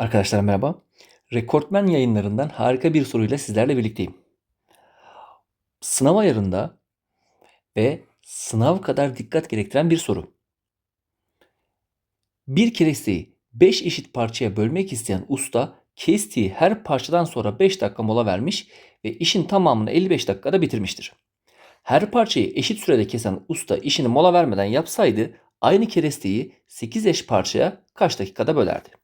Arkadaşlar merhaba. Rekortmen yayınlarından harika bir soruyla sizlerle birlikteyim. Sınav ayarında ve sınav kadar dikkat gerektiren bir soru. Bir keresteyi 5 eşit parçaya bölmek isteyen usta kestiği her parçadan sonra 5 dakika mola vermiş ve işin tamamını 55 dakikada bitirmiştir. Her parçayı eşit sürede kesen usta işini mola vermeden yapsaydı aynı keresteyi 8 eş parçaya kaç dakikada bölerdi?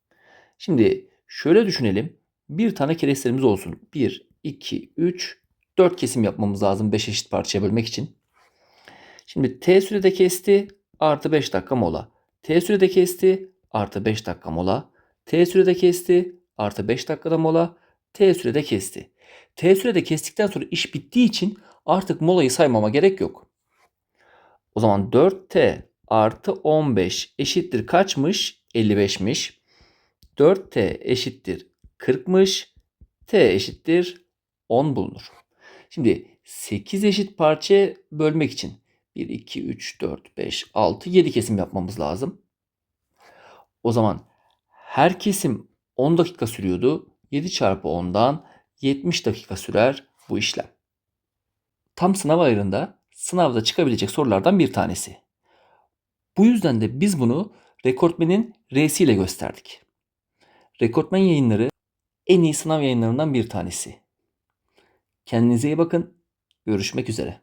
Şimdi şöyle düşünelim. Bir tane kerestelerimiz olsun. 1, 2, 3, 4 kesim yapmamız lazım 5 eşit parçaya bölmek için. Şimdi T sürede kesti artı 5 dakika mola. T sürede kesti artı 5 dakika mola. T sürede kesti artı 5 dakikada mola. T sürede kesti. T sürede kestikten sonra iş bittiği için artık molayı saymama gerek yok. O zaman 4T artı 15 eşittir kaçmış? 55'miş. 4T eşittir 40'mış. T eşittir 10 bulunur. Şimdi 8 eşit parçaya bölmek için 1, 2, 3, 4, 5, 6, 7 kesim yapmamız lazım. O zaman her kesim 10 dakika sürüyordu. 7 çarpı 10'dan 70 dakika sürer bu işlem. Tam sınav ayarında sınavda çıkabilecek sorulardan bir tanesi. Bu yüzden de biz bunu rekortmenin R'siyle gösterdik. Rekortmen yayınları en iyi sınav yayınlarından bir tanesi. Kendinize iyi bakın. Görüşmek üzere.